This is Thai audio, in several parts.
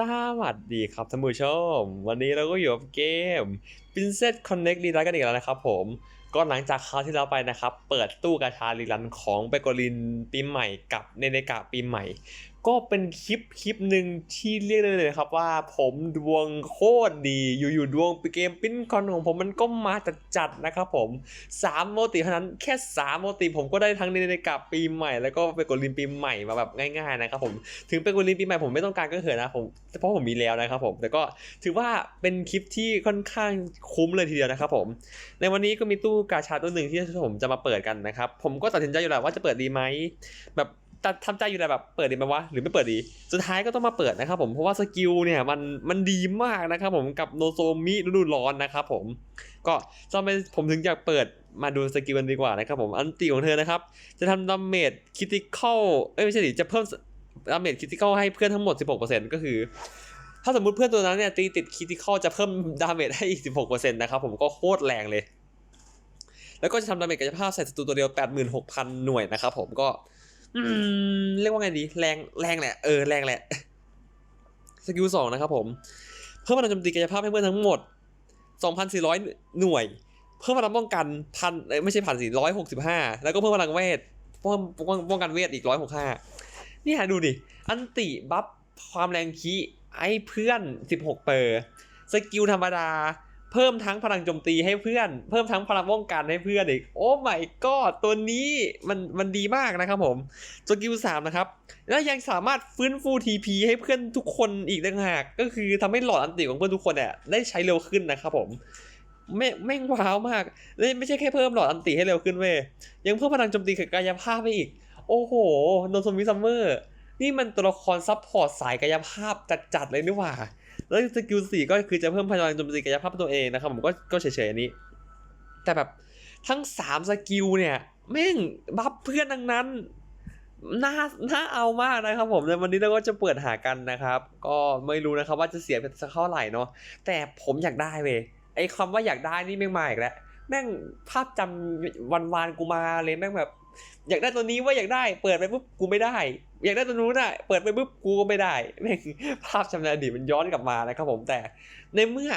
สวัสดีครับท่านผู้ชม วันนี้เราก็อยู่กับเกม Princess Connect รีลันกันอีกแล้วนะครับผม ก็หลังจากคราวที่แล้วไปนะครับ เปิดตู้กาชารีลันของเบโกลินปีใหม่กับเนเนกะปีใหม่ ก็เป็นคลิปคลิปหนึ่งที่เรียกได้เลยครับว่าผมดวงโคตรดี อยู่ๆดวงเกมปิ้นคอนของผมมันก็มาจัดๆนะครับผมสามโมติเท่านั้นแค่สามโมติผมก็ได้ทั้งเนเนกะปีใหม่ แล้วก็เบโกลินปีใหม่มาแบบง่ายๆนะครับผมถึงเป็นกุลินปีใหม่ผมไม่ต้องการก็เถอะนะผมเพราะผมมีแล้วนะครับผมแต่ก็ถือว่าเป็นคลิปที่ค่อนข้างคุ้มเลยทีเดียวนะครับผม ในวันนี้ก็มีตู้กาชาตัวหนึ่งที่ผมจะมาเปิดกันนะครับผมก็ตัดสินใจอยู่และว่าจะเปิดดีไหมแบบ ทำใจอยู่แหละแบบเปิดดีไหมวะหรือไม่เปิดดี สุดท้ายก็ต้องมาเปิดนะครับผมเพราะว่าสกิลเนี่ยมันมันดีมากนะครับผมกับโนโซมิฤดูร้อนนะครับผมก็ทำไมผมถึงอยากเปิดมาดูสกิลกันดีกว่านะครับผมอันตีของเธอนะครับ จะทำดาเมจคิติคอลเอ้ยไม่ใช่ดิจะเพิ่มดาเมจคิติคอลให้เพื่อนทั้งหมด 16%ก็คือ ถ้าสมมุติเพื่อนตัวนั้นเนี่ยตีติดคิติคอลจะเพิ่มดาเมจให้อีก 16%นะครับผมก็โคตรแรงเลย แล้วก็จะทำดาเมจกายภาพใส่ศัตรูตัวเดียว 86,000 หน่วยนะครับผมก็ อืม เรียกว่าไงดี แรงแรงแหละ เออ แรงแหละ สกิลสองนะครับผม เพิ่มพลังโจมตีกายภาพให้เพื่อนทั้งหมด 2,400 หน่วย เพิ่มพลังป้องกันพันไม่ใช่พันสี่ร้อยหกสิบห้าแล้วก็เพิ่มพลังเวทเพิ่มป้องป้องกันเวทอีกร้อยหกห้านี่ฮะดูดิ อันติบัฟความแรงคีไอ้เพื่อน 16 เปอร์ สกิลธรรมดา เพิ่มทั้งพลังโจมตีให้เพื่อน เพิ่มทั้งพลังป้องกันให้เพื่อนอีก โอ้ my god ตัวนี้มันมันดีมากนะครับผมสกิลสามนะครับ แล้วยังสามารถฟื้นฟู TP ให้เพื่อนทุกคนอีกต่างหาก ก็คือทำให้หลอดอันติของเพื่อนทุกคนเนี่ยได้ใช้เร็วขึ้นนะครับผมไม่แม่งว้าวมากและไม่ใช่แค่เพิ่มหลอดอันติให้เร็วขึ้นเว้ยยังเพิ่มพลังโจมตีกับกายภาพไปอีก โอ้โหโนโซมิซัมเมอร์นี่มันตัวละครซับพอร์ตสายกายภาพจัดๆเลยนี่หว่า แล้วสกิลสี่ก็คือจะเพิ่มพลังโจมตีกายภาพตัวเองนะครับผมก็ก็เฉยๆอันนี้ แต่แบบทั้งสามสกิลเนี่ยแม่งบัฟเพื่อนทั้งนั้นน่าน่าเอามากนะครับผมในวันนี้เราก็จะเปิดหากันนะครับ ก็ไม่รู้นะครับว่าจะเสียเป็นสักเท่าไหร่เนาะแต่ผมอยากได้เว้ยไอ้คำว่าอยากได้นี่แม่งมาอีกแล้วแม่งภาพจำวันวานๆกูมาเลยแม่งแบบ อยากได้ตัวนี้ว่าอยากได้ เปิดไปปุ๊บกูไม่ได้อยากได้ตัวนู้นอะเปิดไปปุ๊บกูก็ไม่ได้แม่งภาพจำในอดีตมันย้อนกลับมานะครับผมแต่ในเมื่อ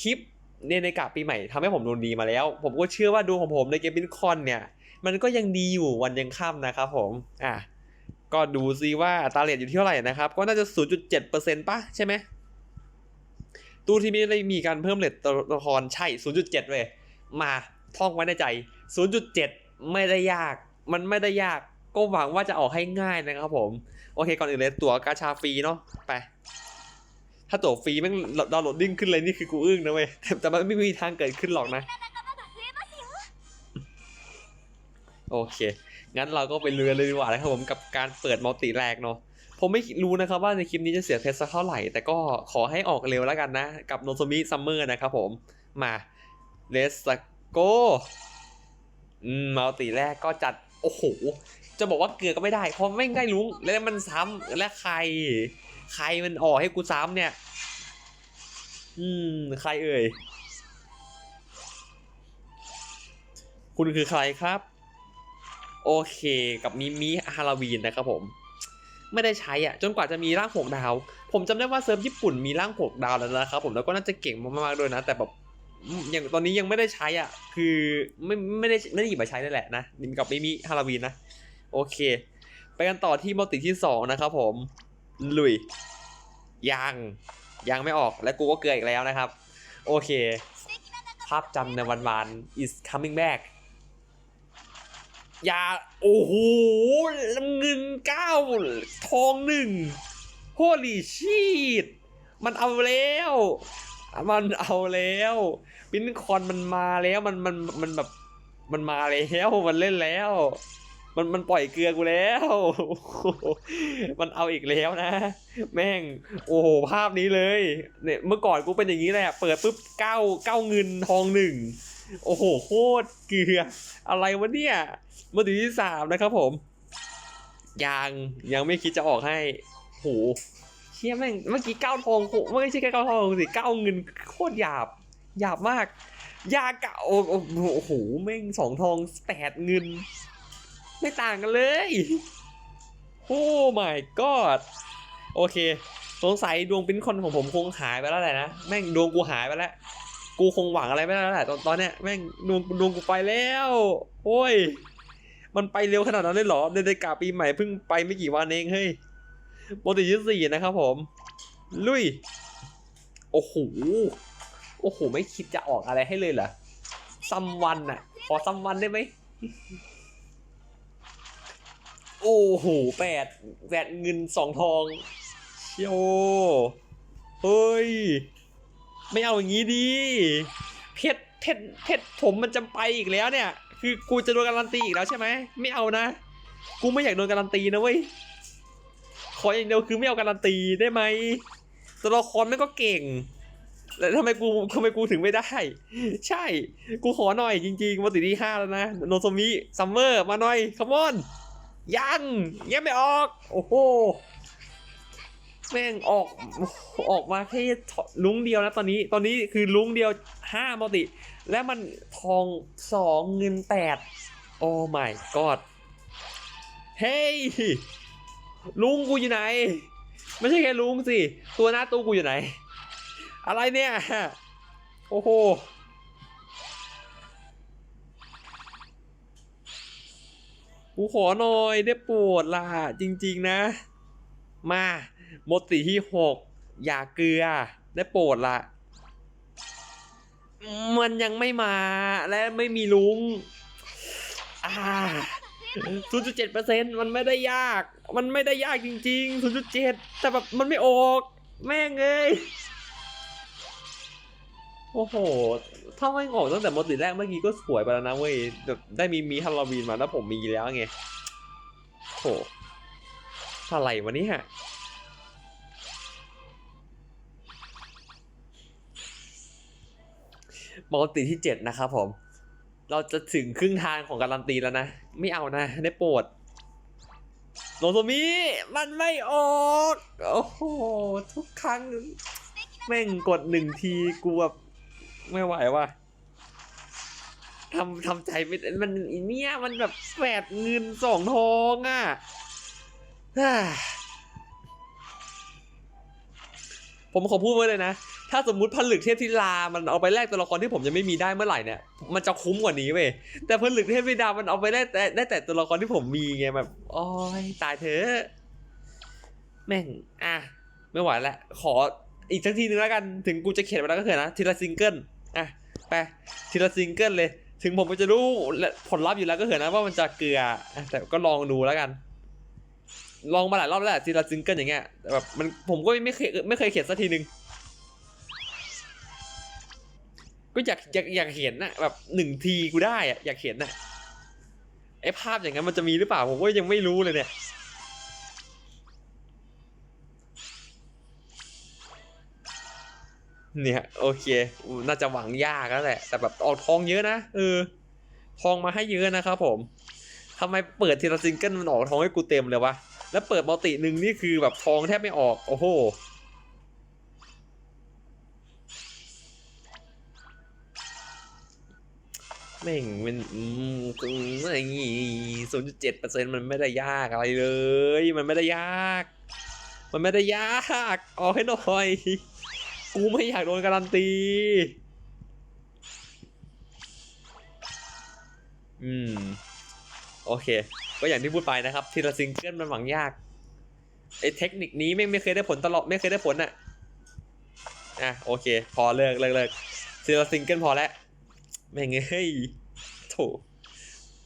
คลิปในในกะปีใหม่ทำให้ผมดูดีมาแล้ว ผมก็เชื่อว่าดูของผมในเกมบินคอนเนี่ย มันก็ยังดีอยู่วันยังค่ำนะครับผมอะก็ดูซิว่าตาเรทอยู่ที่เท่าไหร่นะครับ ก็น่าจะ 0.7%ป่ะใช่ไหมตู้ที่ม่ได้มีการเพิ่มเรทตัวละครใช่ 0.7เว้ยมาท่องไว้ในใจ 0.7 ไม่ได้ยาก มันไม่ได้ยาก ก็หวังว่าจะออกให้ง่ายนะครับผม โอเคก่อนอื่นเลยตั๋วกาชาฟรีเนาะไป ถ้าตั๋วฟรีแม่งดาวน์โหลดดิ้งขึ้นเลยนี่คือกูอึ้งนะเว้ยแต่มันไม่มีทางเกิดขึ้นหรอกนะ โอเค งั้นเราก็ไปเรือเลยดีกว่านะครับผมกับการเปิดมัลติแรกเนาะผมไม่รู้นะครับว่าในคลิปนี้จะเสียเพชรสักเท่าไหร่ แต่ก็ขอให้ออกเร็วแล้วกันนะ กับโนโซมิซัมเมอร์นะครับผมมาเลสโกอืมมัลติแรกก็จัด โอ้โห จะบอกว่าเกลือก็ไม่ได้เพราะไม่ได้รู้แล้วมันซ้ำและใคร ใครมันออกให้กูซ้ำเนี่ย อืม ใครเอ่ย คุณคือใครครับ โอเค กับมิมิฮาราวีนนะครับผม ไม่ได้ใช้อะ จนกว่าจะมีร่างหกดาว ผมจำได้ว่าเซิร์ฟญี่ปุ่นมีร่างหกดาวแล้วนะครับผมแล้วก็น่าจะเก่งมากๆด้วยนะ แต่แบบอย่างตอนนี้ยังไม่ได้ใช้อะ คือไม่ไม่ได้ไม่ได้หยิบมาใช้นั่นแหละนะกับมิมิฮาราวีนนะ โอเค ไปกันต่อที่มัลติที่สองนะครับผม ลุยยังยังไม่ออกและกูก็เกลืออีกแล้วนะครับ โอเค ภาพจำในวันวาน is coming back ยาโอ้โหเงินเก้าทองหนึ่ง holy shit มันเอาแล้ว มันเอาแล้วปินคอนมันมาแล้วมันมันมันแบบมันมาแล้วมันเล่นแล้ว มันมันปล่อยเกลือกูแล้ว มันเอาอีกแล้วนะ แม่ง โอ้โหภาพนี้เลย เนี่ยเมื่อก่อนกูเป็นอย่างนี้แหละ เปิดปุ๊บเก้าเก้าเงินทองหนึ่ง โอ้โหโคตรเกลือ อะไรวะเนี่ยมาถึงที่สามนะครับผม ยังยังไม่คิดจะออกให้โหเชี่ยแม่งเมื่อกี้เก้าทองโไม่ใช่แค่เก้าทองสิเก้าเงินโคตรหยาบหยาบมากยาเก่าโอ้โหแม่งสองทองแปดเงิน ไม่ต่างกันเลย โอ้ my god โอเค สงสัยดวงปิ้นคอนของผมคงหายไปแล้วแหละนะ แม่งดวงกูหายไปแล้ว กูคงหวังอะไรไม่ได้แล้วแหละตอนตอนเนี้ยแม่งดวงดวงกูไปแล้ว โอ้ย มันไปเร็วขนาดนั้นเลยเหรอเดือนกาปีใหม่เพิ่งไปไม่กี่วันเองเฮ้ยปกติยี่สี่นะครับผม ลุย โอ้โห โอ้โห ไม่คิดจะออกอะไรให้เลยเหรอซัมวันอะขอซัมวันได้ไหม โอ้โหแปดแปดเงินสองทองเชียวเฮ้ย ไม่เอาอย่างนี้ดีเพชรเพชรเพชรผมมันจะไปอีกแล้วเนี่ย คือกูจะโดนการันตีอีกแล้วใช่ไหมไม่เอานะ กูไม่อยากโดนการันตีนะเว้ยขออย่างเดียวคือไม่เอาการันตีได้ไหมตัวละครมันก็เก่งแต่ทำไมกูทำไมกูถึงไม่ได้ ใช่ กูขอหน่อยจริงๆวันติที่ห้าแล้วนะโนโซมิซัมเมอร์มาหน่อยคัมอน ยังยังไม่ออก โอ้โหแม่งออกออกมาแค่ลุงเดียวนะตอนนี้ตอนนี้คือลุงเดียวห้ามัลติ และมันทองสองเงินแปดโอ้ my god เฮ้ยลุงกูอยู่ไหน ไม่ใช่แค่ลุงสิ ตัวหน้าตู้กูอยู่ไหน อะไรเนี่ย โอ้โห กูขอหน่อยได้โปรดล่ะ จริงๆนะ มาโมติที่หกอย่าเกลือ ได้โปรดล่ะ มันยังไม่มาและไม่มีลุงอ่า0.7%มันไม่ได้ยาก มันไม่ได้ยากจริง ๆ 0.7 แต่แบบมันไม่ออก แม่งเอ้ย โอ้โห ถ้าไม่ออกตั้งแต่โมติแรกเมื่อกี้ก็สวยไปแล้วนะเว้ยแบบได้มีมีฮาโลวีนมาแล้วผมมีแล้วไงโหอะไรวะนี่ยปกติที่เจ็ดนะครับผม เราจะถึงครึ่งทางของการันตีแล้วนะ ไม่เอานะ ได้โปรดโนโซมิมันไม่ออก โอ้โห ทุกครั้ง แม่งกดหนึ่งที กูแบบ ไม่ไหวว่ะทำทำใจไม่มันอีเนี่ยมันแบบแปดเงินสองทองอะฮ่าผมขอพูดไว้เลยนะ ถ้าสมมุติผลึกเทพธิลา มันเอาไปแลกตัวละครที่ผมยังไม่มีได้เมื่อไหร่เนี่ย มันจะคุ้มกว่านี้เว้ย แต่ผลึกเทพธิดา มันเอาไปได้แต่ได้แต่ตัวละครที่ผมมีไงแบบ โอ้ยตายเถอะ แม่ง อะ ไม่ไหวแล้วขอ อีกสักทีนึงแล้วกันถึงกูจะเขียนไปแล้วก็เถอะนะทีละซิงเกิลอะไปทีละซิงเกิลเลย ถึงผมก็จะรู้ผลลัพธ์อยู่แล้วก็เถอะนะว่ามันจะเกลืออะแต่ก็ลองดูแล้วกัน ลองมาหลายรอบแล้วแหละทีละซิงเกิลอย่างเงี้ยแต่แบบมันผมก็ไม่เคยไม่เคยเขียนสักทีนึงก็อยากอยากอยากเห็นนะแบบหนึ่งทีกูได้อะอยากเห็นนะไอ้ภาพอย่างนั้นมันจะมีหรือเปล่าผมก็ยังไม่รู้เลยเนี่ย เนี่ยโอเค น่าจะหวังยากแล้วแหละ แต่แบบออกทองเยอะนะเออทองมาให้เยอะนะครับผมทำไมเปิดทีละซิงเกิลมันออกทองให้กูเต็มเลยวะ แล้วเปิดมัลติหนึ่งนี่คือแบบทองแทบไม่ออก โอ้โห แม่งมันอืมอะไรงี้ศูนย์จุดเจ็ดเปอร์เซ็นต์มันไม่ได้ยากอะไรเลย มันไม่ได้ยาก มันไม่ได้ยาก ออกให้หน่อย กูไม่อยากโดนการันตี อืม โอเค ก็อย่างที่พูดไปนะครับ ทีละซิงเกิลมันหวังยาก ไอ้เทคนิคนี้ไม่ไม่เคยได้ผลตลอด ไม่เคยได้ผลอะอะ โอเค พอเลิกเลิกเลิกทีละซิงเกิลพอแล้ว แม่งเอ้ยโถ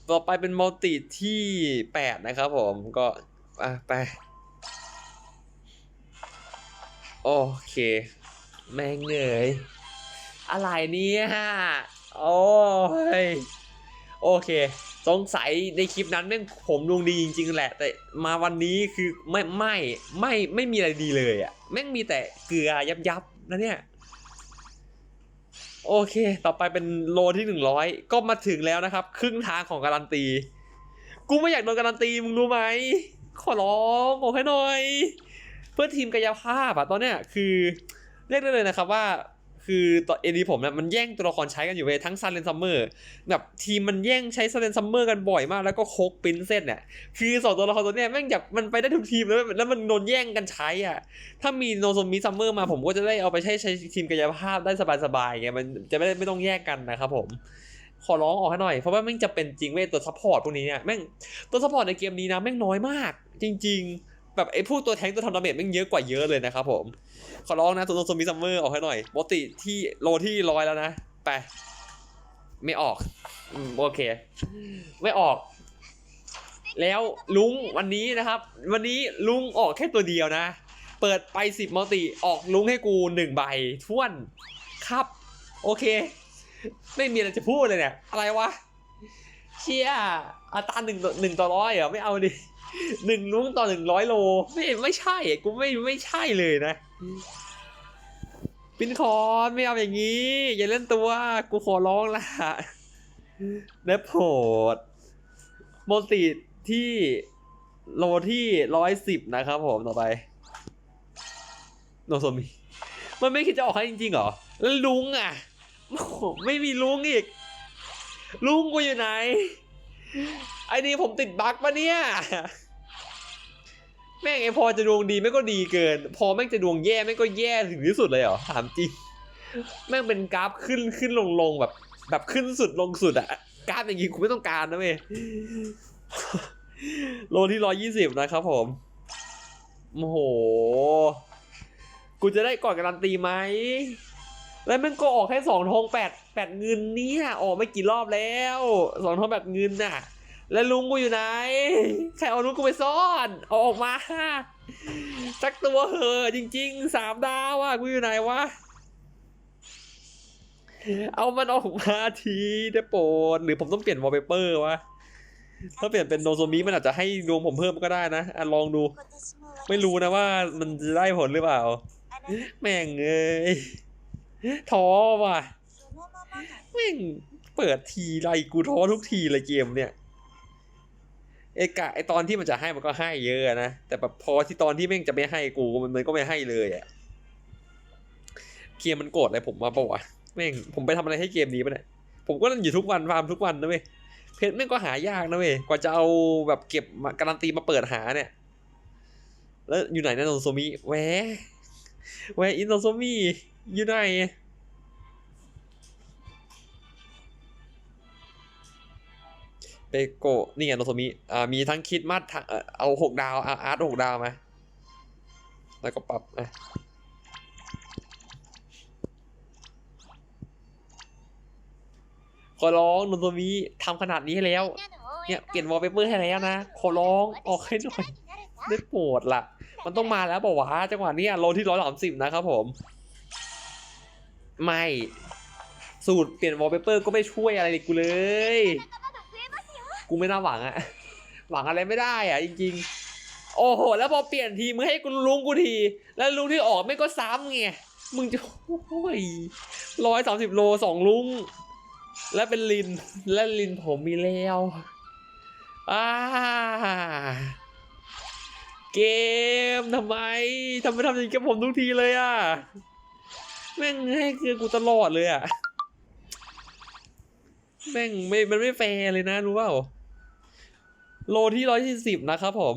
ต่อไปเป็นมัลติที่แปดนะครับผม ก็ อะ ไป โอเค แม่งเงยอะไรเนี่ยโอ้ยโอเค สงสัยในคลิปนั้นแม่งผมดวงดีจริงๆแหละ แต่มาวันนี้คือไม่ไม่ไม่ไม่มีอะไรดีเลยอะ่ะแม่งมีแต่เกลือยับยับนะเนี่ย โอเค ต่อไปเป็นโลที่หนึ่งร้อยก็มาถึงแล้วนะครับ ครึ่งทางของการันตี กูไม่อยากโดนการันตีมึงรู้ไหมขอร้องบอกให้หน่อย เพื่อทีมกายภาพอะตอนเนี้ยคือ เรียกได้เลยนะครับว่าคือตอนเอดีผมเนี่ยมันแย่งตัวละครใช้กันอยู่เว้ยทั้งซันเลนซัมเมอร์แบบทีมมันแย่งใช้ซันเลนซัมเมอร์กันบ่อยมากแล้วก็โคกปินเซสเนี่ยคือสองตัวละครตัวเนี้ยแม่งแบบมันไปได้ทุกทีมแล้วแล้วมันโดนแย่งกันใช้อะถ้ามีโนโซมิซัมเมอร์มาผมก็จะได้เอาไปใช้ใช้ทีมกายภาพได้สบายๆไงมันจะไม่ได้ไม่ต้องแยกกันนะครับผมขอร้องออกให้หน่อยเพราะว่าแม่งจะเป็นจริงเว้ยตัวซัพพอร์ตพวกนี้เนี่ยแม่งตัวซัพพอร์ตในเกมนี้นะแม่งน้อยมาก จริง ๆ แบบไอ้พวกตัวแทงตัวทำดาเมจม่งเยอะกว่าเยอะเลยนะครับผม ขอร้องนะตัวโซมิซัมเมอร์ออกให้หน่อยปกติที่โลที่ร้อยแล้วนะไปไม่ออกอืมโอเค ไม่ออก แล้วลุงวันนี้นะครับ วันนี้ลุงออกแค่ตัวเดียวนะ เปิดไปสิบมัลติออกลุงให้กูหนึ่งใบท้วนครับ โอเค ไม่มีอะไรจะพูดเลยเนี่ย อะไรวะเชี่ยอัตราหนึ่งต่อหนึ่งต่อร้อยเหรอไม่เอาดิ หนึ่งลุงต่อหนึ่งร้อยโล ไม่ไม่ใช่กูไม่ไม่ใช่เลยนะปินคอนไม่เอาอย่างนี้ อย่าเล่นตัวกูขอร้องละเนปโพดโมติที่โลที่ร้อยสิบนะครับผมต่อไปโนโซมิมันไม่คิดจะออกให้จริงๆเหรอ แล้วลุงอะไม่มีลุงอีก ลุงกูอยู่ไหน ไอ้นี่ผมติดบั๊กปะเนี่ย แม่งไอพอจะดวงดีแม่งก็ดีเกิน พอแม่งจะดวงแย่แม่งก็แย่ถึงที่สุดเลยเหรอถามจริง แม่งเป็นกราฟขึ้นขึ้นลงลงแบบ แบบขึ้นสุดลงสุดอะกราฟอย่างงี้กูไม่ต้องการนะเว้ยโลที่ร้อยี่สิบนะครับผมโอ้โห กูจะได้ก่อนการันตีไหม แล้วมันก็ออกแค่สองทองแปด แปดเงินเนี่ยออกไม่กี่รอบแล้วสองทอแปดเงินน่ะ แล้วลุงกูอยู่ไหน ใครเอาลุงกูไปซ่อนเอาออกมาสักตัวเหอะจริงๆสามดาวอะกูอยู่ไหนวะเอามันออกมาทีได้โปรดหรือผมต้องเปลี่ยนวอลเปเปอร์วะถ้าเปลี่ยนเป็นโนโซมิมันอาจจะให้ดวงผมเพิ่มก็ได้นะอะลองดู ไม่รู้นะว่ามันจะได้ผลหรือเปล่า แม่งเอ้ยท้อว่ะ แม่งเปิดทีไรกูท้อทุกทีเลยเกมเนี่ยไอ้กะไอตอนที่มันจะให้มันก็ให้เยอะนะแต่แบบพอที่ตอนที่แม่งจะไม่ให้กูมันมันก็ไม่ให้เลยอะเกมมันโกรธอะไรผมมาปะวะแม่งผมไปทำอะไรให้เกมนี้ปะเนี่ยผมก็เล่นอยู่ทุกวันฟาร์มทุกวันนะเว้ยเพชรแม่งก็หายากนะเว้ยกว่าจะเอาแบบเก็บมาการันตีมาเปิดหาเนี่ย แล้วอยู่ไหนนะโนโซมิแหวแหวอินโนโซมิอยู่ไหน โกะนี่ไงโนโซมิอ่ามีทั้งคิดมัดทั้งเอ่อเอาหกดาวอาอาร์ตหกดาวมาแล้วก็ปรับอะขอร้องโนโซมิทำขนาดนี้ให้แล้ว เนี่ยเปลี่ยนวอลเปเปอร์ให้แล้วนะ ขอร้องออกให้หน่อยได้โปรดละมันต้องมาแล้วบอกว่าะจังหวะเนี้ยโลที่ร้อยสามสิบนะครับผม ไม่ สูตรเปลี่ยนวอลเปเปอร์ก็ไม่ช่วยอะไรกูเลย กูไม่น่าหวังอะหวังอะไรไม่ได้อะจริง ๆ โอ้โห แล้วพอเปลี่ยนทีมึงให้กูลุงกูที แล้วลุงที่ออกไม่ก็ซ้ำไงมึงจะโอ้ยร้อยสามสิบโลสองลุง และเป็นลิน และลินผมมีแล้วอ่าเกมทำไมทำไมทำอย่างนี้กับผมทุกทีเลยอะแม่งให้คือกูตลอดเลยอะแม่งไม่มันไม่แฟร์เลยนะรู้เปล่า โลที่ร้อยที่สิบนะครับผม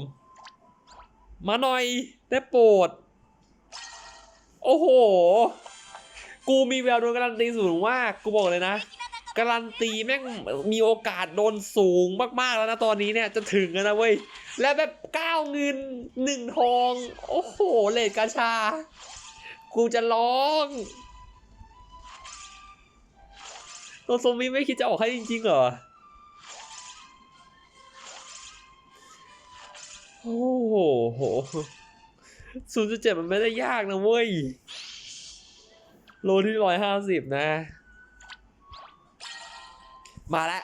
มาหน่อยได้โปรด โอ้โห กูมีแววโดนการันตีสูงมาก กูบอกเลยนะ การันตีแม่งมีโอกาสโดนสูงมากๆแล้วนะตอนนี้เนี่ยจะถึงแล้วนะเว้ย และแบบเก้าเงินหนึ่งทอง โอ้โห เลดกาชา กูจะร้องโนโซมิไม่คิดจะออกให้จริงๆเหรอ โอ้โหศูนย์จุดเจ็ดมันไม่ได้ยากนะเว้ย โลที่ร้อยห้าสิบนะ มาแล้ว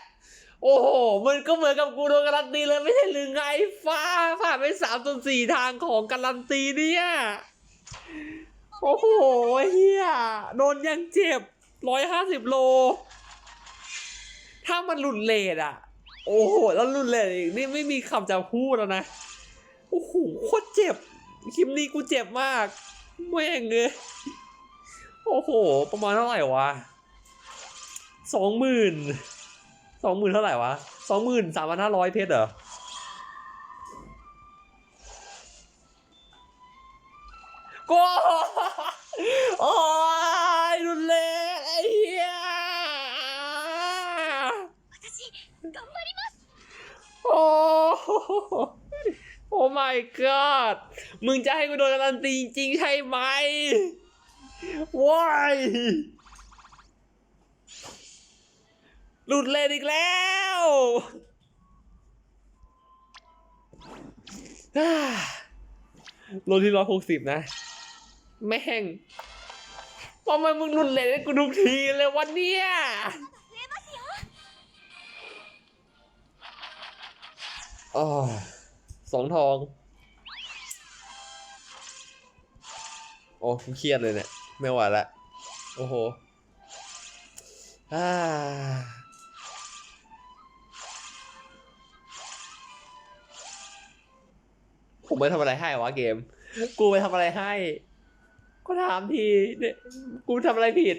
โอ้โห มันก็เหมือนกับกูโดนการันตีเลยไม่ใช่หรือไงฟ้า ผ่านไปสามจนสี่ทางของการันตีเนี่ย โอ้โหเฮียโดนยังเจ็บร้อยห้าสิบโล ถ้ามันหลุดเลทอะ โอ้โห แล้วหลุดเลทอีกนี่ไม่มีคำจะพูดแล้วนะ โอ้โหโคตรเจ็บ คลิปนี้กูเจ็บมากแม่งเลยโอ้โห ประมาณเท่าไหร่วะสองหมื่นสองหมื่นเท่าไหร่วะสองหมื่นสามพันห้าร้อยเพชรเหรอกูโอ้ยรุนแรงไอ้เหี้ยโอ้ โอ้ my god มึงจะให้กูโดนการันตีจริงใช่ไหมว้ายหลุดเลนอีกแล้วโลที่ร้อยหกสิบนะ แม่งทำไมมึงรุนให้กูทุกทีเลยวันเนี้ยอ๋อ สองทอง โอ้กูเครียดเลยเนี่ย ไม่ไหวละ โอ้โหอ่าผมไปทำอะไรให้วะเกม กูไปทำอะไรให้ ก็ถามทีเนี่ยกูทำอะไรผิด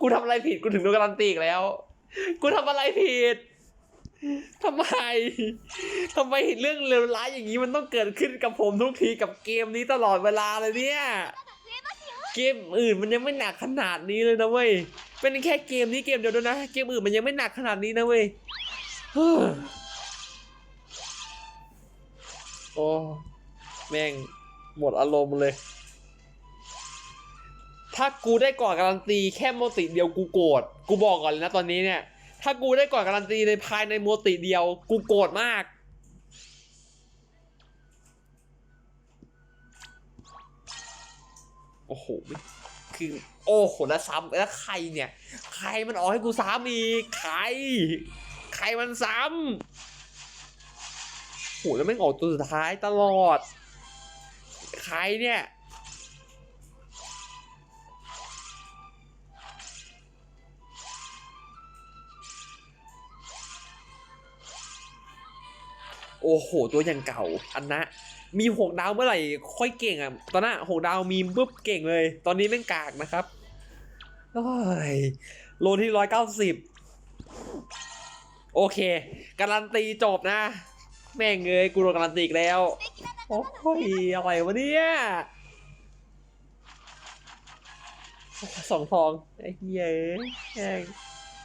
กูทำอะไรผิด กูถึงโดนการันตีอีกแล้ว กูทำอะไรผิด ทำไมทำไมเรื่องเลวร้ายอย่างนี้มันต้องเกิดขึ้นกับผมทุกทีกับเกมนี้ตลอดเวลาเลยเนี่ย เกมอื่นมันยังไม่หนักขนาดนี้เลยนะเว้ย เป็นแค่เกมนี้เกมเดียวด้วยนะ เกมอื่นมันยังไม่หนักขนาดนี้นะเว้ยโอ้แม่งหมดอารมณ์เลย ถ้ากูได้ก่อนการันตีแค่โมติเดียวกูโกรธ กูบอกก่อนเลยนะตอนนี้เนี่ย ถ้ากูได้ก่อนการันตีในภายในโมติเดียว กูโกรธมาก โอ้โห คือ โอ้โห แล้วซ้ำแล้วใครเนี่ย ใครมันออกให้กูซ้ำอีก ใคร ใครมันซ้ำโหแล้วไม่ออกตัวสุดท้ายตลอด ใครเนี่ย โอ้โห ตัวอย่างเก่า อันนะ มีหกดาวเมื่อไหร่ค่อยเก่งอะ ตอนนั้นหกดาวมีปุ๊บเก่งเลย ตอนนี้แม่งกากนะครับโอ้ยโลที่ร้อยเก้าสิบโอเค การันตีจบนะ แม่งเงยกูโดนการันตีอีกแล้ว โอ้ยอะไรวะเนี่ยสองทอง ไอ้เหี้ยแม่ง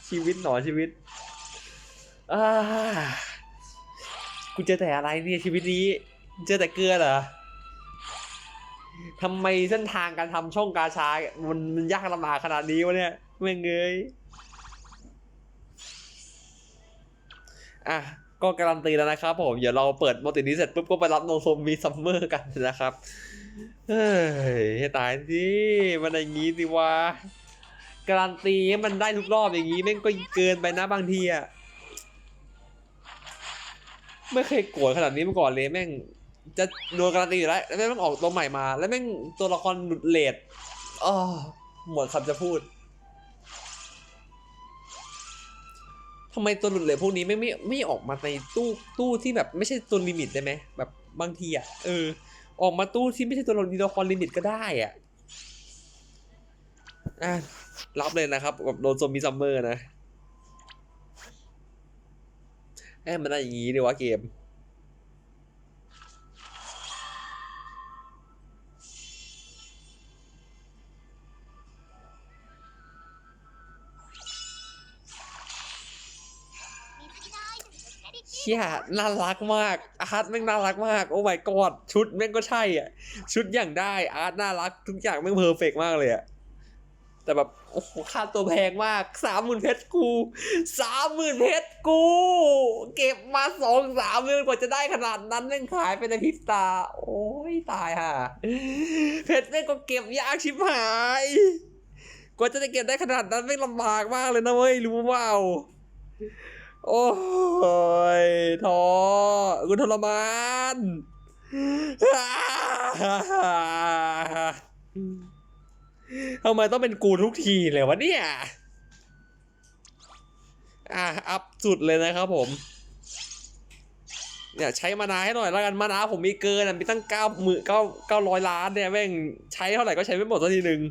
ชีวิตหนอชีวิตอ่า กูเจอแต่อะไรเนี่ยชีวิตนี้ เจอแต่เกลือเหรอทำไมเส้นทางการทำช่องกาชา มันมันยากลำบากขนาดนี้วะเนี่ยแม่เงยอะก็การันตีแล้วนะครับผม เดี๋ยวเราเปิดโมตินี้เสร็จปุ๊บก็ไปรับโนโซมีซัมเมอร์กันนะครับ เฮ้ยตายสิมันอย่างงี้สิวะการันตีให้มันได้ทุกรอบอย่างงี้แม่งก็เกินไปนะบางทีอะ ไม่เคยโกรธขนาดนี้มาก่อนเลยแม่ง จะโดนการันตีอยู่แล้วแล้วแม่งออกตัวใหม่มา แล้วแม่งตัวละครหลุดเลดอ๋อหมดคำจะพูดทำไมตัวหลุดเลดพวกนี้ไม่ไม่ไม่ออกมาในตู้ตู้ที่แบบไม่ใช่ตัวลิมิตได้ไหมแบบบางทีอะเออ ออกมาตู้ที่ไม่ใช่ตัวละครลิมิตก็ได้อะอะรับเลยนะครับกับโดนโซมีซัมเมอร์นะ เอ้มันได้อย่างนี้ดีวะเกม เชี่ยน่ารักมาก อาร์ตแม่งน่ารักมาก โอ้ my god ชุดแม่งก็ใช่อะ ชุดอย่างได้ อาร์ตน่ารัก ทุกอย่างแม่งเพอร์เฟกมากเลยอะ แต่แบบโอ้โหค่าตัวแพงมากสามหมื่นเพชรกูสามหมื่นเพชรกู เก็บมาสองสามเดือนกว่าจะได้ขนาดนั้นแม่งขายไปในพริบตา โอ้ยตายห่าเพชรแม่งก็เก็บยากชิบหาย กว่าจะได้เก็บได้ขนาดนั้นแม่ลำบากมากเลยนะเว้ยรู้เปล่าโอ้ยท้อกูทรมาน ทำไมต้องเป็นกูทุกทีเลยวะเนี่ย อะ อัพสุดเลยนะครับผม เนี่ยใช้มานาให้หน่อยแล้วกันมานาผมมีเกินอะมีตั้งเก้าหมื่นเก้าเก้าร้อยล้านเนี่ยแม่งใช้เท่าไหร่ก็ใช้ไม่หมดสักทีหนึ่ง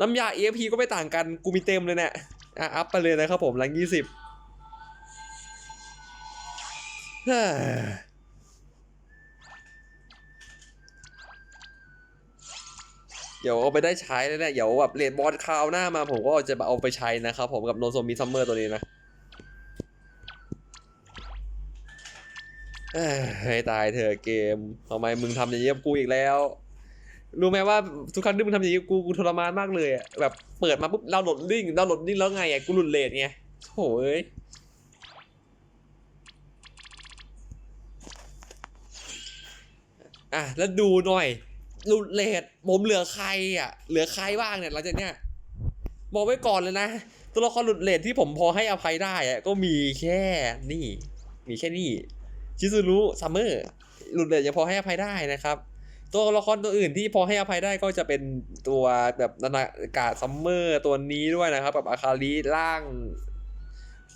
น้ำยา EFP ก็ไม่ต่างกันกูมีเต็มเลยเนี่ยอะอัพไปเลยนะครับผมแรงยี่สิบ เดี๋ยวเอาไปได้ใช้แล้วเนี่ยเดี๋ยวแบบเลดบอสคราวหน้ามาผมก็จะเอาไปใช้นะครับผมกับโนโซมิซัมเมอร์ตัวนี้นะเอ้ยให้ตายเถอะเกมทำไมมึงทำอย่างนี้กับกูอีกแล้ว รู้ไหมว่าทุกครั้งที่มึงทำอย่างนี้กูกูทรมานมากเลยอะแบบเปิดมาปุ๊บเราโหลดลิงเราโหลดลิงแล้วไงอะกูหลุดเลทไงโถ่เอ้ยอะแล้วดูหน่อย หลุดเลทผมเหลือใครอะ เหลือใครบ้างเนี่ยหลังจากเนี้ยบอกไว้ก่อนเลยนะ ตัวละครหลุดเลทที่ผมพอให้อภัยได้อะก็มีแค่นี่ มีแค่นี้ชิซูรุซัมเมอร์หลุดเลยยังพอให้อภัยได้นะครับ ตัวละครตัวอื่นที่พอให้อภัยได้ก็จะเป็นตัวแบบนานากาซัมเมอร์ตัวนี้ด้วยนะครับแบบอาคาริร่าง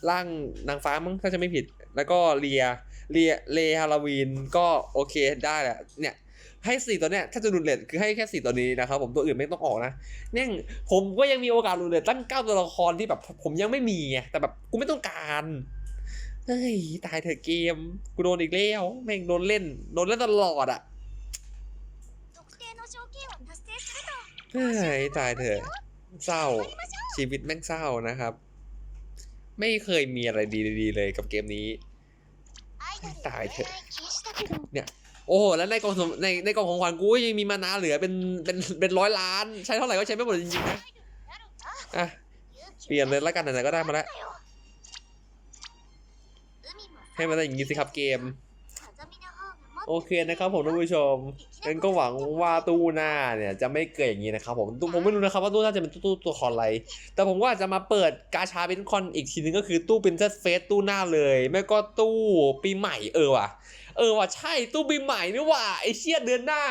ร่างนางฟ้ามั้งถ้าจะไม่ผิด แล้วก็เลียเลียเลฮาราวีนก็โอเคได้แหละเนี่ย ให้สี่ตัวเนี้ยถ้าจะรุนเรทคือให้แค่สี่ตัวนี้นะครับผมตัวอื่นไม่ต้องออกนะเนี่ยผมก็ยังมีโอกาสรุนเรทตั้งเก้าตัวละครที่แบบผมยังไม่มีไงแต่แบบกูไม่ต้องการเฮ้ยตายเถอะเกมกูโดนอีกแล้วแม่งโดนเล่นโดนเล่นตลอดอะเฮ้ยตายเถอะเศร้าชีวิตแม่งเศร้านะครับ ไม่เคยมีอะไรดีๆเลยกับเกมนี้ ตายเถอะเนี่ย โอ้โหแล้วในกองในในกองของขวัญกูยังมีมานาเหลือเป็นเป็นเป็นร้อยล้าน ใช้เท่าไหร่ก็ใช้ไม่หมดจริงๆนะอะเปลี่ยนเลยแล้วกันไหนๆก็ได้มาแล้วให้มันได้อย่างนี้สิครับเกม โอเคนะครับผมท่านผู้ชมงั้นก็หวังว่าตู้หน้าเนี่ยจะไม่เกิดอย่างนี้นะครับผมตู้ผมไม่รู้นะครับว่าตู้หน้าจะเป็นตู้ตัวคอนอะไร แต่ผมว่าจะมาเปิดกาชาเป็นคอนอีกทีนึงก็คือตู้เป็นเซตเฟสตู้หน้าเลย ไม่ก็ตู้ปีใหม่เออว่ะ เออว่ะใช่ตู้ปีใหม่นี่ว่าไอเชี่ยเดือนหน้า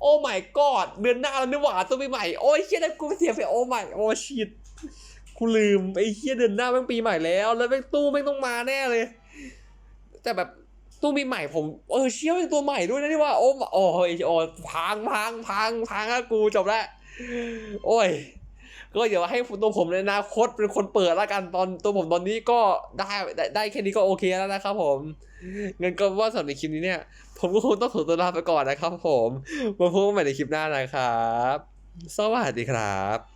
โอ้ my god เดือนหน้าแล้วนี่หว่าตู้ปีใหม่ โอ้ยเชี่ยแล้กูเสียไปโอ้ my โอ้ชิตกูลืมไอเชี่ยเดือนหน้าแม่งปีใหม่แล้ว แล้วแม่งตู้แม่งต้องมาแน่เลย แต่แบบ ตู้ปีใหม่ผมเออเชี่ยวเป็นตัวใหม่ด้วยนะที่ว่าโอ้โอ้ยโอ้ยพังพังพังพังอะกูจบแล้วโอ้ย ก็เดี๋ยวให้ตัวผมในอนาคตเป็นคนเปิดล้วกันตอนตัวผมตอนนี้ก็ได้ได้ได้แค่นี้ก็โอเคแล้วนะครับผมเงั้นก็ว่าสำหรับในคลิปนี้เนี่ย ผมก็คงต้องขอตัวลาไปก่อนนะครับผมมาพบกันใหม่ในคลิปหน้านะครับ สวัสดีครับ